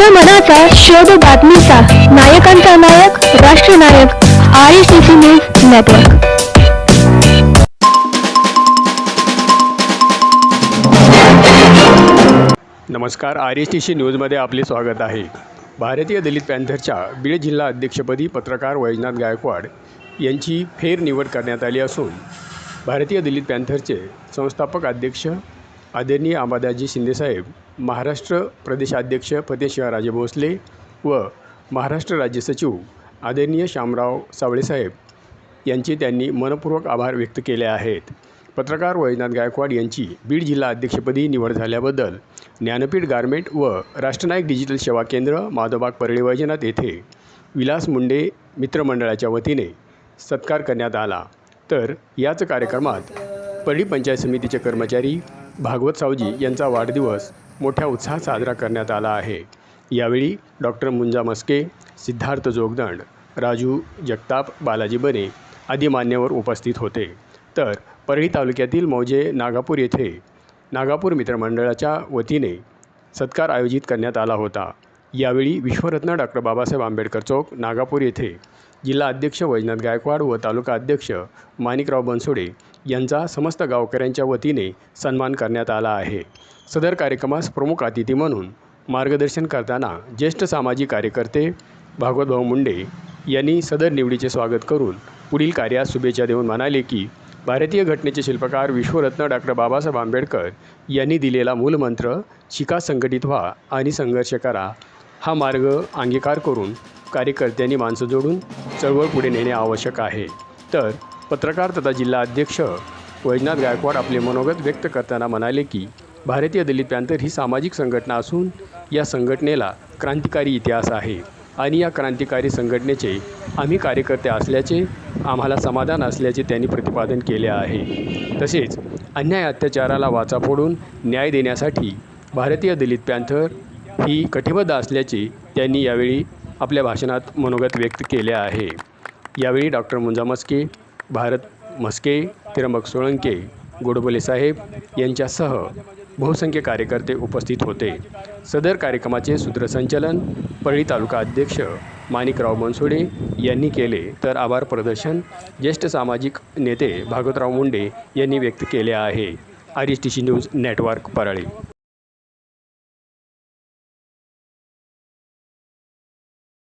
जनमनाचा शोध बातमीचा. नायकांचा नायक राष्ट्रनायक R I C C news network. नमस्कार आर एस टी सी न्यूजमध्ये आपले स्वागत आहे. भारतीय दलित पॅन्थरच्या बीड जिल्हा अध्यक्षपदी पत्रकार वैजनाथ गायकवाड यांची फेरनिवड करण्यात आली असून भारतीय दलित पॅन्थरचे संस्थापक अध्यक्ष आदरणीय अंबादासजी शिंदेसाहेब महाराष्ट्र प्रदेशाध्यक्ष फतेशिवराजे भोसले व महाराष्ट्र राज्य सचिव आदरणीय शामराव सावळेसाहेब यांचे त्यांनी मनपूर्वक आभार व्यक्त केले आहेत. पत्रकार वैजनाथ गायकवाड यांची बीड जिल्हा अध्यक्षपदी निवड झाल्याबद्दल ज्ञानपीठ गारमेंट व राष्ट्रनायक डिजिटल सेवा केंद्र माधोबाग परळी वैजनाथ येथे विलास मुंडे मित्रमंडळाच्या वतीने सत्कार करण्यात आला. तर याच कार्यक्रमात परळी पंचायत समितीचे कर्मचारी भागवत सावजी यांचा वाढदिवस मोठ्या उत्साहात साजरा करण्यात आला आहे. यावेळी डॉक्टर मुंजा मस्के सिद्धार्थ जोगदंड राजू जगताप बालाजी बने आदी मान्यवर उपस्थित होते. तर परळी तालुक्यातील मौजे नागापूर येथे नागापूर मित्रमंडळाच्या वतीने सत्कार आयोजित करण्यात आला होता. यावेळी विश्वरत्न डॉक्टर बाबासाहेब आंबेडकर चौक नागापूर येथे जिल्हा अध्यक्ष वैजनाथ गायकवाड व तालुका अध्यक्ष माणिकराव बनसोडे यांचा समस्त गावकऱ्यांच्या वतीने सन्मान करण्यात आला आहे. सदर कार्यक्रमास प्रमुख अतिथी म्हणून मार्गदर्शन करताना ज्येष्ठ सामाजिक कार्यकर्ते भागवतभाऊ मुंडे यांनी सदर निवडीचे स्वागत करून पुढील कार्यास शुभेच्छा देऊन म्हणाले की भारतीय घटनेचे शिल्पकार विश्वरत्न डॉक्टर बाबासाहेब आंबेडकर यांनी दिलेला मूलमंत्र शिका संघटित व्हा आणि संघर्ष करा हा मार्ग अंगीकार करून कार्यकर्त्यांनी माणसं जोडून चळवळ पुढे नेणे आवश्यक आहे. तर पत्रकार तथा जिल्हा अध्यक्ष वैजनाथ गायकवाड आपले मनोगत व्यक्त करताना म्हणाले की भारतीय दलित पॅंथर ही सामाजिक संघटना असून या संघटनेला क्रांतिकारी इतिहास आहे आणि या क्रांतिकारी संघटनेचे आम्ही कार्यकर्ते असल्याचे आम्हाला समाधान असल्याचे त्यांनी प्रतिपादन केले आहे. तसेच अन्याय अत्याचाराला वाचा फोडून न्याय देण्यासाठी भारतीय दलित पॅंथर ही कटिबद्ध असल्याचे त्यांनी यावेळी आपल्या भाषणात मनोगत व्यक्त केले आहे. यावेळी डॉक्टर मुंजा मस्के भारत म्हस्के त्र्यंबक सोळंके गोडबोले साहेब यांच्यासह बहुसंख्य कार्यकर्ते उपस्थित होते. सदर कार्यक्रमाचे सूत्रसंचलन परळी तालुका अध्यक्ष माणिकराव बनसोडे यांनी केले. तर आभार प्रदर्शन ज्येष्ठ सामाजिक नेते भागवतराव मुंडे यांनी व्यक्त केले आहे. R S T C news network Parli.